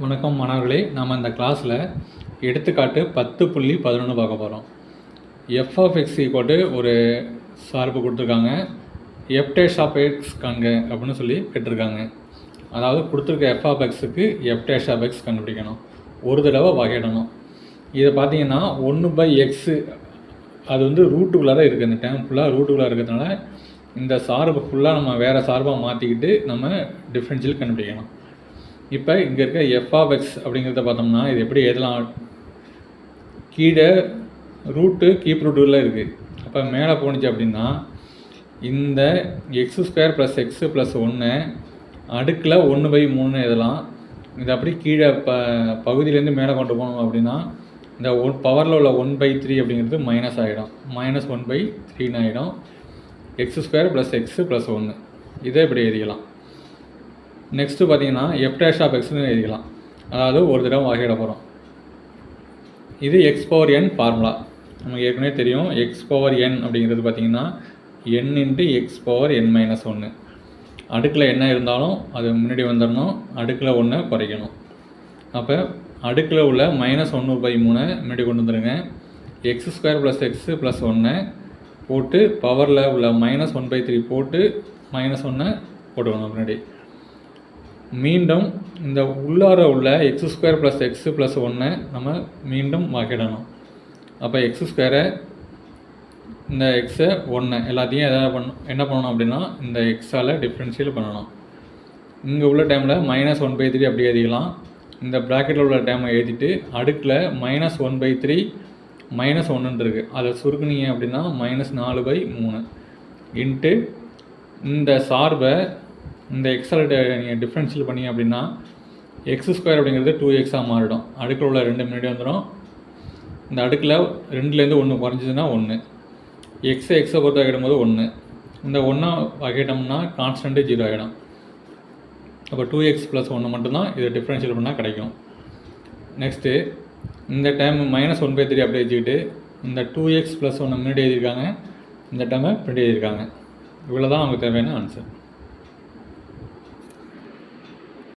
வணக்கம் மாணவர்களே நாம் இந்த கிளாஸில் எடுத்துக்காட்டு பத்து புள்ளி பதினொன்று பார்க்க போகிறோம் எஃப் ஆஃப் எக்ஸ் ஈக்குவட்டு ஒரு சார்பு கொடுத்துருக்காங்க. எஃப்டேஷ் ஆஃப் எக்ஸ் காண்க அப்படின்னு சொல்லி கேட்டிருக்காங்க. அதாவது கொடுத்துருக்க எஃப் ஆஃப் எக்ஸுக்கு எஃப்டேஷ் ஆஃப் எக்ஸ் கண்டுபிடிக்கணும். ஒரு தடவை வகையிடணும். இதை பார்த்தீங்கன்னா ஒன்று பை எக்ஸு அது வந்து ரூட்டுக்குள்ளே தான் இருக்குது இந்த டைம் ஃபுல்லாக ரூட்டுக்குள்ளே இருக்கிறதுனால இந்த சார்பு ஃபுல்லாக நம்ம வேறு சார்பாக மாற்றிக்கிட்டு நம்ம டிஃப்ரென்ஷியல் கண்டுபிடிக்கணும். இப்போ இங்கே இருக்க எஃப் அப்படிங்கிறத பார்த்தோம்னா இது எப்படி எழுதலாம்? கீழே ரூட்டு கீப் ரூட்டுல இருக்குது அப்போ மேலே போணுச்சு அப்படின்னா இந்த x square plus x plus ஒன்று அடுக்கில் ஒன்று பை மூணு எழுதலாம். இது அப்படி கீழே ப பகுதியிலேருந்து மேலே கொண்டு போகணும் அப்படின்னா இந்த ஒன் பவரில் உள்ள ஒன் பை த்ரீ அப்படிங்கிறது மைனஸ் ஆகிடும் மைனஸ் ஒன் பை த்ரீன்னு ஆகிடும் x square plus x plus ஒன்று இதை இப்படி எழுதிக்கலாம். நெக்ஸ்ட்டு பார்த்தீங்கன்னா எப்டேஷ் ஆஃப் எக்ஸ்னு எழுதிக்கலாம். அதாவது ஒரு தடவை வகையிட போகிறோம் இது எக்ஸ் பவர் என் ஃபார்முலா நமக்கு ஏற்கனவே தெரியும் எக்ஸ் பவர் என் அப்படிங்கிறது பார்த்தீங்கன்னா n into x power n minus ஒன்று அடுக்கில் என்ன இருந்தாலும் அது முன்னாடி வந்துடணும் அடுக்கில் ஒன்று குறைக்கணும். அப்போ அடுக்கில் உள்ள மைனஸ் ஒன்று பை மூணை முன்னாடி கொண்டு வந்துடுங்க x square plus x plus ஒன்று போட்டு பவரில் உள்ள மைனஸ் ஒன் பை த்ரீ போட்டு மைனஸ் ஒன்று போட்டுக்கணும் முன்னாடி. மீண்டும் இந்த உள்ளார உள்ள x square plus x plus ஒன்று நம்ம மீண்டும் வகையிடணும் அப்போ எக்ஸ் ஸ்கொயரை இந்த எக்ஸை ஒன்று எல்லாத்தையும் எதாவது பண்ண என்ன பண்ணணும் அப்படின்னா இந்த எக்ஸால் டிஃப்ரென்ஷியல் பண்ணணும். இங்கே உள்ள டைமில் மைனஸ் ஒன் பை த்ரீ அப்படி எழுதிக்கலாம். இந்த ப்ராக்கெட்டில் உள்ள டைமை எழுதிட்டு அடுக்கில் minus one by three minus ஒன்றுன்னு இருக்குது அதை சுருக்குனீங்க அப்படின்னா மைனஸ் நாலு பை மூணு. இன்ட்டு இந்த சார்பை இந்த எக்ஸால் நீங்கள் டிஃப்ரென்ஷியல் பண்ணீங்க அப்படின்னா எக்ஸ் ஸ்கொயர் அப்படிங்கிறது டூ எக்ஸாக மாறிடும். அடுக்கில் உள்ள ரெண்டு முன்னாடி வந்துடும் இந்த அடுக்கில் ரெண்டுலேருந்து ஒன்று குறைஞ்சதுன்னா ஒன்று எக்ஸை எக்ஸை பொறுத்த வகையிடும்போது ஒன்று இந்த ஒன்றா வகையிட்டோம்னா கான்ஸ்டன்ட்டு ஜீரோ ஆகிடும். அப்போ டூ எக்ஸ் ப்ளஸ் ஒன்று மட்டும்தான் இதை டிஃப்ரென்ஷியல் பண்ணால் கிடைக்கும். நெக்ஸ்ட்டு இந்த time minus one by three அப்படி வச்சுக்கிட்டு இந்த டூ எக்ஸ் ப்ளஸ் ஒன்று முன்னாடி எழுதியிருக்காங்க. இந்த டைமை பின்னாடி எழுதியிருக்காங்க. இவ்வளோ தான் அவங்க தேவையான ஆன்சர்